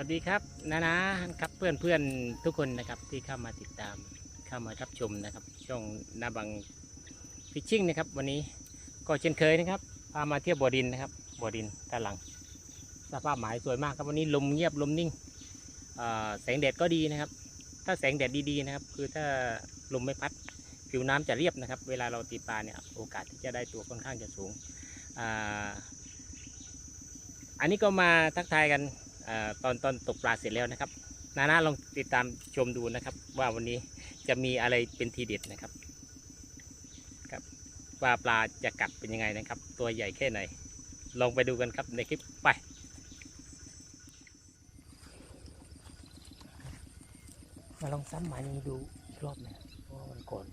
สวัสดีครับนานะครับเพื่อนเพื่อนๆทุกคนนะครับที่เข้ามาติดตามเข้ามารับชมนะครับ ช่องนาบังฟิชชิ่งนะครับ วันนี้ก็เช่นเคยนะครับพามาเที่ยวบ่อดินนะครับบ่อดินด้านหลัง สภาพหมายสวยมากครับวันนี้ลมเงียบลมนิ่งแสงแดดก็ดีนะครับ ถ้าแสงแดดดีๆนะครับ คือถ้าลมไม่พัดผิวน้ำจะเรียบนะครับ เวลาเราตีปลาเนี่ยโอกาสที่จะได้ตัวค่อนข้างจะสูงอ,อันนี้ก็มาทักทายกัน ตอนตอนตกปลาเสร็จแล้วนะครับนานาลองติดตามชมดูนะครับ ว่าวันนี้จะมีอะไรเป็นทีเด็ดนะครับครับว่าปลาจะกัดเป็นยังไงนะครับ ตัวใหญ่แค่ไหน ลองไปดูกันครับในคลิปไปมาลองซ้ำหมายนี้ดูอีกรอบนะเพราะวันก่อน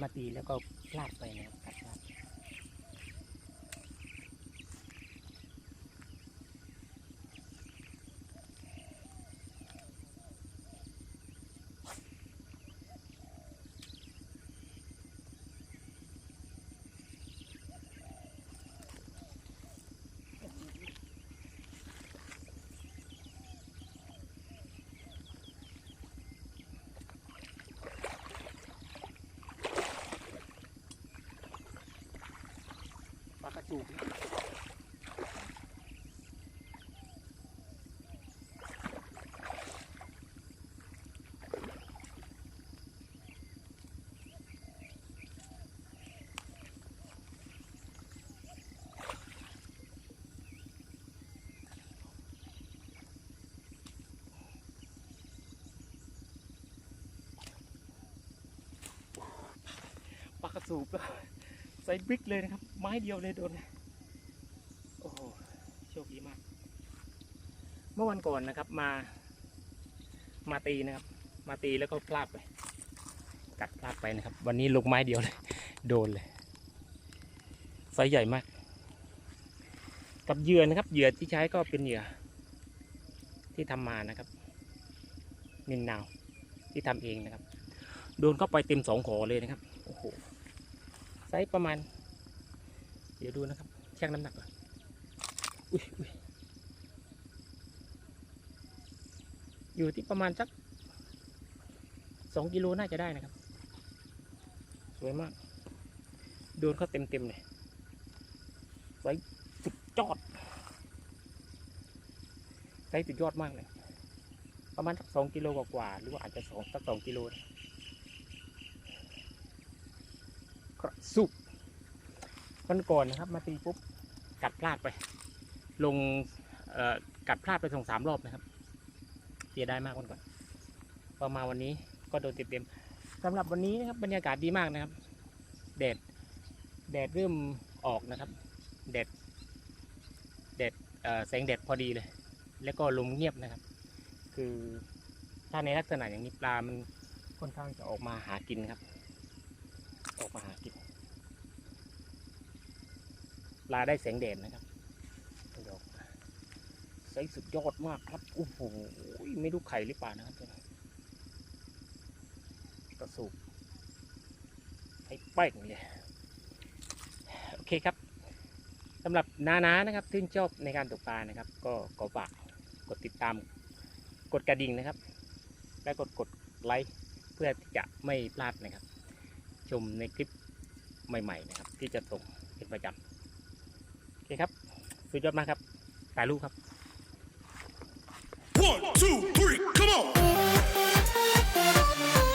มาตีแล้วก็พลาดไปนะครับ กัดพลาดปากระจูกนะปลา กระสูบใส่บิ๊กเลยนะครับ ไม้เดียวเลยโดนโอ้โหโชคดีมาก เมื่อวันก่อนนะครับมา มาตีนะครับ มาตีแล้วก็พลาดไป กัดพลาดไปนะครับ วันนี้ลงไม้เดียวเลย โดนเลยไซส์ใหญ่มาก กับเหยื่อนะครับเหยื่อที่ใช้ก็เป็นเหยื่อ ที่ทำมานะครับมินนาวที่ทำเองนะครับ โดนเข้าไปเต็มสองขอเลยนะครับโอ้โห ไซส์ประมาณ เดี๋ยวดูนะครับชั่งน้ำหนักก่อนอุ้ยอุ้ยอยู่ที่ประมาณสักสองกิโลน่าจะได้นะครับ สวยมาก โดนเขาเต็มเต็มเลยไซส์สุดยอดไซส์สุดยอดมากเลย ประมาณสักสองกิโลกว่าๆหรือว่าอาจจะสองสักสองกิโลนะ กระสุบวันก่อนนะครับ มาตีปุ๊บกัดพลาดไป ลงกัดพลาดไปสองสามรอบนะครับเสียไดายมากวันก่อนพอมาวันนี้ก็โดนเต็มๆสำหรับวันนี้นะครับบรรยากาศดีมากนะครับแดดแดดเริ่มออกนะครับแดดแดดแสงแดดพอดีเลย แล้วก็ลมเงียบนะครับ คือถ้าในลักษณะอย่างนี้ปลามันค่อนข้างจะออกมาหากินครับ ออกมาหากินปลาได้แสงแดดนะครับดอกไซส์สุดยอดมากครับโอ้โหไม่รู้ไข่หรือเปล่านะครับตัวนี้กระสูบให้แป้งเลยโอเคครับสำหรับนานานะครับที่ชอบในการตกปลานะครับ ก็ขอฝากกดติดตามกดกระดิ่งนะครับ และกดกดไลค์เพื่อที่จะไม่พลาดนะครับ ชมในคลิปใหม่ ๆ นะครับ ที่จะส่งเป็นประจำโอเคครับสุดยอดมากครับถ่ายรูปครับ One, two, three, come on! Come on.